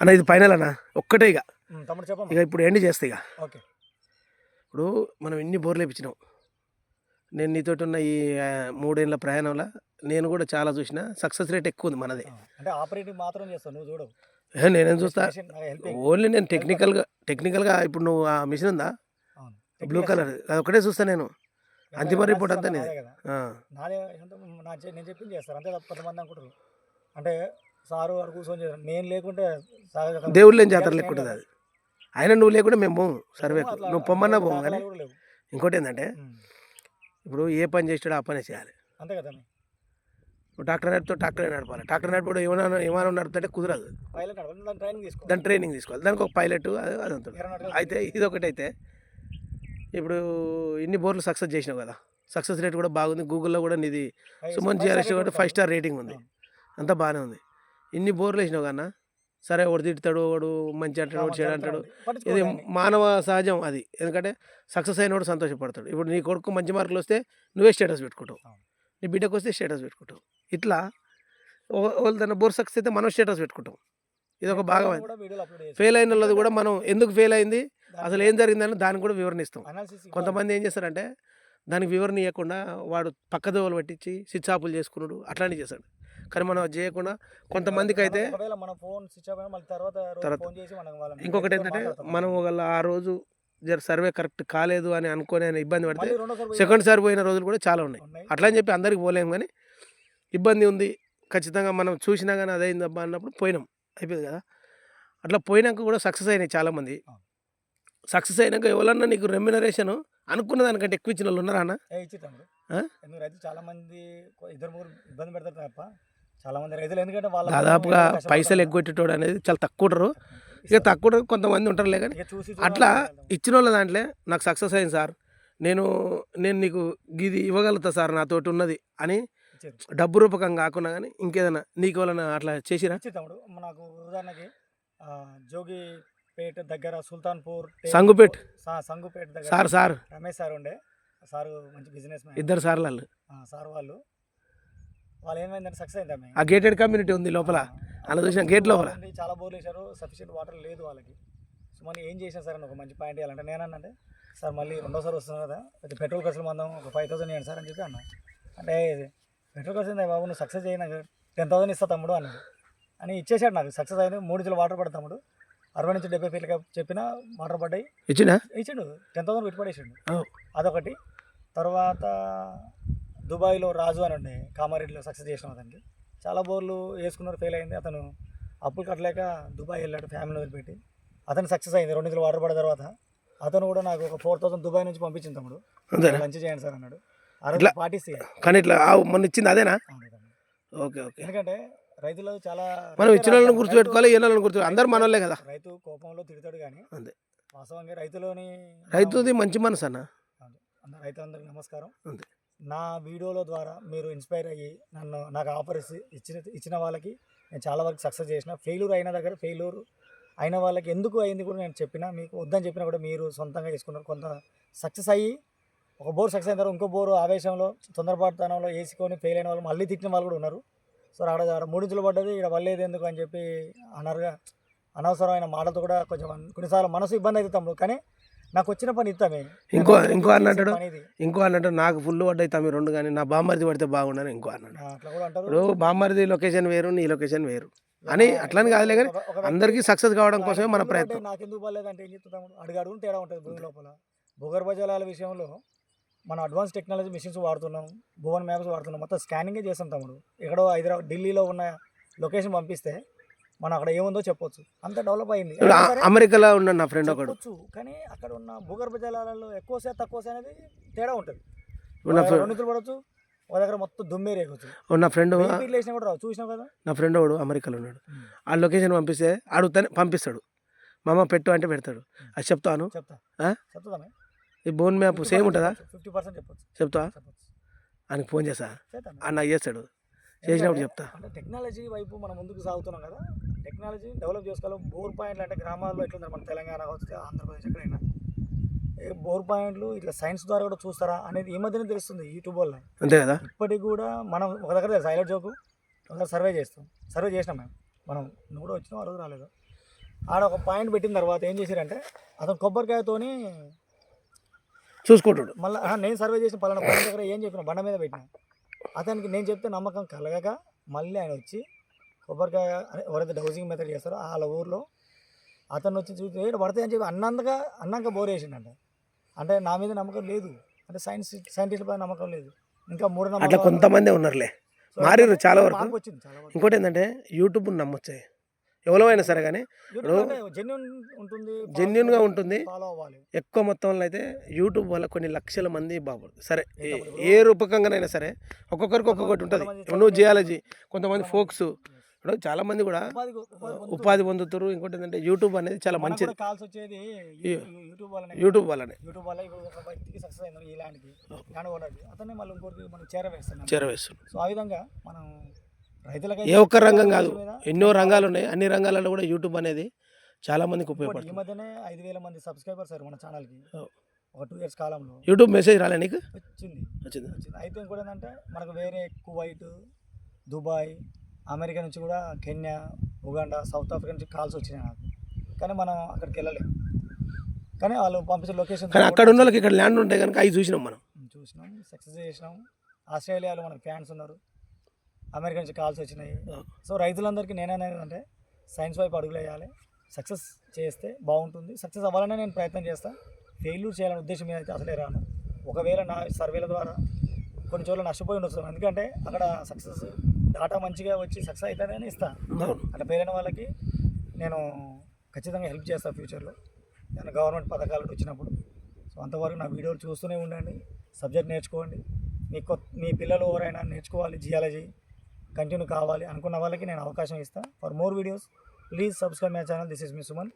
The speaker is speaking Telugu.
అన్న ఇది ఫైనల్ అన్న. ఒక్కటే ఇక. ఇక ఇప్పుడు ఎండ్ చేస్తా ఇక. ఓకే. ఇప్పుడు మనం ఎన్ని బోర్లు వేపించినాం? నేను నీతోటి ఉన్న ఈ మూడేళ్ళ ప్రయాణంలో నేను కూడా చాలా చూసిన సక్సెస్ రేట్ ఎక్కువ ఉంది మనది. అంటే ఆపరేటింగ్ మాత్రం చేస్తావు నువ్వు చూడవు. నేనేం చూస్తా? ఓన్లీ నేను టెక్నికల్గా టెక్నికల్గా ఇప్పుడు నువ్వు ఆ మిషన్ ఉందా? బ్లూ కలర్ అది ఒకటే చూస్తా నేను. అంతిమ రిపోర్ట్ అంతా నేను. చెప్పింది చేస్తారు అంతే కొంతమంది అనుకుంటారు. అంటే సారు వాడు కూర్చొని నేను లేకుంటే సాగ- దేవుళ్ళు ఏం జాతర కాదు. అది. అయినా నువ్వు లేకుండా మేము పోము సర్వేకు అట్లా- నువ్వు పొమ్మన్నా పోము కానీ కూడా లేవు. ఇంకోటి ఏంటంటే ఉమ్, ఇప్పుడు ఏ పని చేసాడో ఆ పని చేయాలి. అంతే కదా ఇప్పుడు ట్రాక్టర్ నడిపితే ట్రాక్టర్ నడపాలి. ట్రాక్టర్ నడిపి ఏమైనా విమానం నడుపుతుంటే కుదరదు. పైలట్ నడపండి దాని ట్రైనింగ్ తీసుకో దాని ట్రైనింగ్ తీసుకోవాలి. దానికి ఒక పైలట్ అది అది ఉంటుంది ఏరోనాటికల్ అయితే ఇది ఒకటి అయితే ఇప్పుడు ఇన్ని బోర్లు సక్సెస్ చేసినావు కదా. సక్సెస్ రేట్ కూడా బాగుంది. గూగుల్లో కూడా నీది five- Suman five GRS star కూడా ఫైవ్ స్టార్ రేటింగ్ ఉంది. అంతా బాగానే ఉంది. ఇన్ని బోర్లు వేసినావు కన్నా సరే ఒకడు తిడతాడు వాడు మంచి అంటాడు వాడు చెడు అంటాడు. ఇది మానవ సహజం అది. ఎందుకంటే సక్సెస్ అయినోడు సంతోషపడతాడు. ఇప్పుడు నీ కొడుకు మంచి మార్కులు వస్తే నువ్వే స్టేటస్ పెట్టుకుంటావు. నీ బిడ్డకు వస్తే స్టేటస్ పెట్టుకుంటావు. ఇట్లా వాళ్ళ బోర్ సక్సెస్ అయితే మనం స్టేటస్ పెట్టుకుంటాం. ఇది ఒక భాగం కూడా వీడియోలు అప్లోడ్ చేసి ఫెయిల్ అయిన వాళ్ళది కూడా మనం ఎందుకు ఫెయిల్ అయింది? అసలు ఏం జరిగిందని దానికి కూడా వివరణ ఇస్తాం. కొంతమంది ఏం చేస్తారంటే దానికి వివరణ ఇవ్వకుండా వాడు పక్కదోవలు పట్టించి స్విచ్ ఆఫ్లు చేసుకున్నాడు అట్లాంటివి చేస్తాడు. కానీ మనం చేయకుండా కొంతమందికి అయితే మనం ఒకవేళ మన ఫోన్ స్విచ్ ఆఫ్ అయినా మళ్ళీ తర్వాత రోజు తర్వాత- ఫోన్ చేసి మనం వాళ్ళని ఇంకొకటి ఏంటంటే. మనం ఒకవేళ ఆ రోజు జర సర్వే కరెక్ట్ కాలేదు అని అనుకొని ఆయన ఇబ్బంది పడితే సెకండ్ సారి పోయిన రోజులు కూడా చాలా ఉన్నాయి. అట్లా అని చెప్పి అందరికి పోలేము కానీ ఇబ్బంది ఉంది. ఖచ్చితంగా మనం చూసినా కానీ అదైందబ్బా అన్నప్పుడు పోయినాం. అయిపోయింది కదా? అట్లా పోయినాక కూడా సక్సెస్ అయినాయి చాలామంది. సక్సెస్ అయినాక ఎవరన్నా నీకు రెమ్యునరేషన్ అనుకున్న దానికంటే ఎక్కువ ఇచ్చిన వాళ్ళు ఉన్నారా అన్న? చాలా మంది ఇద్దరు ముగ్గురు ఇబ్బంది పెడతారు తప్ప చాలా మంది రైతులు ఎందుకంటే వాళ్ళ దాదాపుగా. పైసలు ఎగ్గొట్టేటోడు అనేది చాలా తక్కువ ఉంటారు ఇక తక్కువ కొంతమంది ఉంటారులే కానీ అట్లా ఇచ్చిన వాళ్ళ దాంట్లో నాకు సక్సెస్ అయింది సార్. నేను నేను నీకు ఇది ఇవ్వగలుగుతా సార్ నాతోటి ఉన్నది అని. డబ్బు రూపకం కాకుండా కానీ ఇంకేదైనా నీకు వాళ్ళని అట్లా చేసిరా? తమ్ముడు. నాకు ఉదాహరణకి జోగిపేట దగ్గర సుల్తాన్పూర్ సంగుపేట్. సంగుపేట దగ్గర సార్ సార్. రమేష్ సార్ ఉండే. సార్ మంచి బిజినెస్ ఇద్దరు సార్లు వాళ్ళు. సార్ వాళ్ళు. వాళ్ళు ఏమైందంటే సక్సెస్ అయింది ఆ గేటెడ్ కమ్యూనిటీ ఉంది లోపల. అలా చూసిన గేట్ లోపల. ఉంది, చాలా బోర్లు వేశారు సఫిషియెంట్ వాటర్ లేదు వాళ్ళకి. సో మనం ఏం చేసాం సార్ అని ఒక మంచి పాయింట్ ఇవ్వాలంటే నేనంటే సార్ మళ్ళీ రెండోసారి వస్తున్నాం కదా అయితే పెట్రోల్ ఖర్చులు మందం ఒక ఫైవ్ థౌసండ్ ఇవ్వండి సార్ అని చెప్పి అన్నా. అంటే పెట్రోల్ ఖర్చు ఏంది బాబు నువ్వు సక్సెస్ చేయి నాకు టెన్ థౌసండ్ ఇస్తా తమ్ముడు అన్నాడు. అని ఇచ్చేసాడు నాకు. సక్సెస్ అయింది మూడు ఇంచులు వాటర్ పడతా తమ్ముడు. అరవై నుంచి డెబ్బై ఫీట్గా చెప్పిన వాటర్ పడ్డాయి. ఇచ్చినా ఇచ్చిండు. టెన్ థౌసండ్ పెట్టి పడేసిండు ఓ. అదొకటి. తర్వాత దుబాయ్లో రాజు అని ఉండే కామారెడ్డిలో సక్సెస్ చేసిన అతనికి. చాలా బోర్లు వేసుకున్నారు ఫెయిల్ అయింది. అతను అప్పులు కట్టలేక దుబాయ్ వెళ్ళాడు ఫ్యామిలీ వదిలిపెట్టి. అతను సక్సెస్ అయింది. రెండు నిధులు వాటర్ పడిన తర్వాత అతను కూడా నాకు ఒక ఫోర్ థౌసండ్ దుబాయ్ నుంచి పంపించింది తమ్ముడు. మంచి చేయండి సార్ అన్నాడు. ఇట్లా- పార్టీస్ కానీ ఇట్లా మొన్న ఇచ్చింది అదేనా? Okay okay. ఎందుకంటే రైతులు చాలా మనం ఇచ్చిన వాళ్ళని గుర్తుపెట్టుకోవాలి ఇన్న వాళ్ళని గుర్తు అందరు మనోళ్ళే కదా. రైతు కోపంలో తిడతాడు కానీ అంతే. వాస్తవంగా రైతులోని రైతుది మంచి మనసు అన్న రైతులందరికీ నమస్కారం. అంతే. నా వీడియోల ద్వారా మీరు ఇన్స్పైర్ అయ్యి నన్ను నాకు ఆఫర్స్ ఇచ్చిన ఇచ్చిన వాళ్ళకి నేను చాలా వరకు సక్సెస్ చేసిన. ఫెయిల్యూర్ అయిన దగ్గర ఫెయిల్యూర్ అయిన వాళ్ళకి ఎందుకు అయింది కూడా నేను చెప్పిన మీకు వద్దని చెప్పినా కూడా మీరు సొంతంగా చేసుకున్నారు. కొంత సక్సెస్ అయ్యి ఒక బోర్ సక్సెస్ అయిన తర్వాత ఇంకో బోరు ఆవేశంలో తొందరపాటుతనంలో వేసుకొని ఫెయిల్ అయిన వాళ్ళు మళ్ళీ తిట్టిన వాళ్ళు కూడా ఉన్నారు. సో ఆడ ఆడ మూడించులు పడ్డది ఇక్కడ వల్లేదు ఎందుకు అని చెప్పి అన్నారుగా అనవసరమైన మాటలతో కూడా కొంచెం కొన్నిసార్లు మనసు ఇబ్బంది అవుతుంది తమ్ముడు. కానీ నాకు వచ్చిన పని ఇస్తామే ఇంకో ఇంకో అన్నట్టు. ఇంకో అన్నట్టు నాకు ఫుల్ పడ్డాయి తమ్మి రెండు కానీ నా బామ్మరిది పడితే బాగుండని ఇంకో అన్నాడు ఇప్పుడు బామ్మరిది లొకేషన్ వేరు నీ లొకేషన్ వేరు. అని అట్లని కాదులే కానీ అందరికీ సక్సెస్ కావడం కోసమే మన ప్రయత్నం. నాకెందుకు బాగాలేదు అంటే ఏం చెప్తాము అడుగు తేడా ఉంటుంది భూమి లోపల. భూగర్భ జలాల విషయంలో మన అడ్వాన్స్ టెక్నాలజీ మిషన్స్ వాడుతున్నాం భువన్ మ్యాప్స్ వాడుతున్నాం మొత్తం స్కానింగే చేస్తాం తమ్ముడు. ఎక్కడో హైదరాబాద్ ఢిల్లీలో ఉన్న లొకేషన్ పంపిస్తే మనం అక్కడ ఏముందో చెప్పొచ్చు. అంత డెవలప్ అయింది. అమెరికాలో ఉన్నాడు నా ఫ్రెండ్ ఒకడు. కానీ అక్కడ ఉన్న భూగర్భ జలాలలో ఎక్కువ సేపు తక్కువ సేపు అనేది తేడా ఉంటుంది. ఇప్పుడు నా ఫ్రెండ్ రెండు పడవచ్చు ఒక దగ్గర మొత్తం దుమ్మే రేగొచ్చు. నా ఫ్రెండ్ వేసినా కూడా రావు చూసినావు కదా? నా ఫ్రెండ్ ఒకడు అమెరికాలో ఉన్నాడు. ఆ లొకేషన్ పంపిస్తే అడుగుతానే పంపిస్తాడు. మామ పెట్టు అంటే పెడతాడు. అది చెప్తాను. చెప్తా. ఆ? చెప్తా ఈ బోన్ మ్యాప్ సేమ్ ఉంటుందా? ఫిఫ్టీ పర్సెంట్ చెప్పొచ్చు. చెప్తా? ఆయనకు ఫోన్ చేస్తా. అన్న చేస్తాడు చేసినప్పుడు చెప్తా. అంటే టెక్నాలజీ వైపు మనం ముందుకు సాగుతున్నాం కదా. టెక్నాలజీ డెవలప్ చేసుకోవాలి. బోర్ పాయింట్లు అంటే గ్రామాల్లో ఎట్లుంది మన తెలంగాణ కావచ్చు ఆంధ్రప్రదేశ్ ఎక్కడైనా. ఏ బోర్ పాయింట్లు ఇట్లా సైన్స్ ద్వారా కూడా చూస్తారా అనేది ఈ మధ్యనే తెలుస్తుంది యూట్యూబ్ వల్ల. అంతే కదా? ఇప్పటికి కూడా మనం ఒక దగ్గర తెలుసు హైలైట్ జోకు. ఒక దగ్గర సర్వే చేస్తాం. సర్వే చేసినాం మేము. మనం నువ్వు కూడా వచ్చినావు? ఆ రోజు రాలేదు? ఆడ ఒక పాయింట్ పెట్టిన తర్వాత ఏం చేశారంటే అతను కొబ్బరికాయతోని చూసుకుంటాడు. మళ్ళీ నేను సర్వే చేసిన పలానా పాయింట్ దగ్గర ఏం చెప్పిన బండ మీద పెట్టిన. అతనికి నేను చెప్తే నమ్మకం కలగక మళ్ళీ ఆయన వచ్చి కొబ్బరికాయ ఎవరైతే డౌసింగ్ మెథడ్ చేస్తారో వాళ్ళ ఊర్లో అతను వచ్చి చూసి "ఏడు పడతాయి? అని చెప్పి అన్నంతగా అన్నాక బోర్ వేసిండంట అంటే నా మీద నమ్మకం లేదు. అంటే సైన్స్ సైంటిస్ట్ పైన నమ్మకం లేదు. ఇంకా మూడు అట్లా కొంతమందే ఉన్నారులే. అట్లా చాలా వరకు. వచ్చింది చాలా వరకు. ఇంకోటి ఏంటంటే యూట్యూబ్ నమ్మొచ్చాయి ఎవరో అయినా సరే కానీ యూట్యూబ్ అంటే జెన్యున్ ఉంటుంది ఎక్కువ మొత్తంలో అయితే యూట్యూబ్ వల్ల కొన్ని లక్షల మంది బాబు సరే ఏ- రూపకంగానైనా సరే ఒక్కొక్కరికి ఒక్కొక్కటి ఉంటుంది. నువ్వు జియాలజీ కొంతమంది ఫోక్స్ ఇప్పుడు చాలా మంది కూడా ఉపాధి పొందుతారు. ఇంకోటి ఏంటంటే యూట్యూబ్ అనేది చాలా మంచిది. యూట్యూబ్ వల్లనే చేరవేస్తుంది సో ఆ విధంగా మనం ఏ ఒక్క రంగం కాదు. ఎన్నో రంగాలు ఉన్నాయి అన్ని రంగాలలో కూడా యూట్యూబ్ అనేది చాలా మందికి ఈ ఉపయోగపడుతుంది. మధ్యనే ఐదు వేల మంది సబ్స్క్రైబర్స్ సార్ మన ఛానల్కి. ఒక టూ ఇయర్స్ కాలంలో. యూట్యూబ్ మెసేజ్ రాలే నీకు? వచ్చింది. వచ్చింది? అయితే ఇంకోటి ఏంటంటే మనకు వేరే కువైట్ దుబాయ్ అమెరికా నుంచి కూడా కెన్యా ఉగాండా సౌత్ ఆఫ్రికా నుంచి కాల్స్ వచ్చినాయి నాకు. కానీ మనం అక్కడికి వెళ్ళలేము కానీ వాళ్ళు పంపించిన లొకేషన్ కానీ అక్కడ ఉన్న వాళ్ళకి ఇక్కడ ల్యాండ్ ఉంటే కనుక అవి చూసినాం మనం. చూసినాం సక్సెస్ చేసినాం. ఆస్ట్రేలియాలో మనకు ఫ్యాన్స్ ఉన్నారు. అమెరికా నుంచి కాల్స్ వచ్చినాయి. సో రైతులందరికీ నేనేది అంటే సైన్స్ వైపు అడుగులు వేయాలి. సక్సెస్ చేస్తే బాగుంటుంది. సక్సెస్ అవ్వాలనే నేను ప్రయత్నం చేస్తాను ఫెయిల్యూర్ చేయాలనే ఉద్దేశం మీద అయితే అసలే రాను. ఒకవేళ నా సర్వేల ద్వారా కొన్ని చోట్ల నష్టపోయి ఉండొచ్చు. ఎందుకంటే అక్కడ సక్సెస్ డాటా మంచిగా వచ్చి సక్సెస్ అవుతుందని ఇస్తాను అట్లా పేరైన వాళ్ళకి నేను ఖచ్చితంగా హెల్ప్ చేస్తాను ఫ్యూచర్లో. నేను గవర్నమెంట్ పథకాలు వచ్చినప్పుడు. సో అంతవరకు నా వీడియోలు చూస్తూనే ఉండండి. సబ్జెక్ట్ నేర్చుకోండి. మీ కొత్త మీ పిల్లలు ఎవరైనా నేర్చుకోవాలి జియాలజీ. కంటిన్యూ కావాలి అనుకున్న వాళ్ళకి నేను అవకాశం ఇస్తాను for more videos please subscribe my channel this is me Suman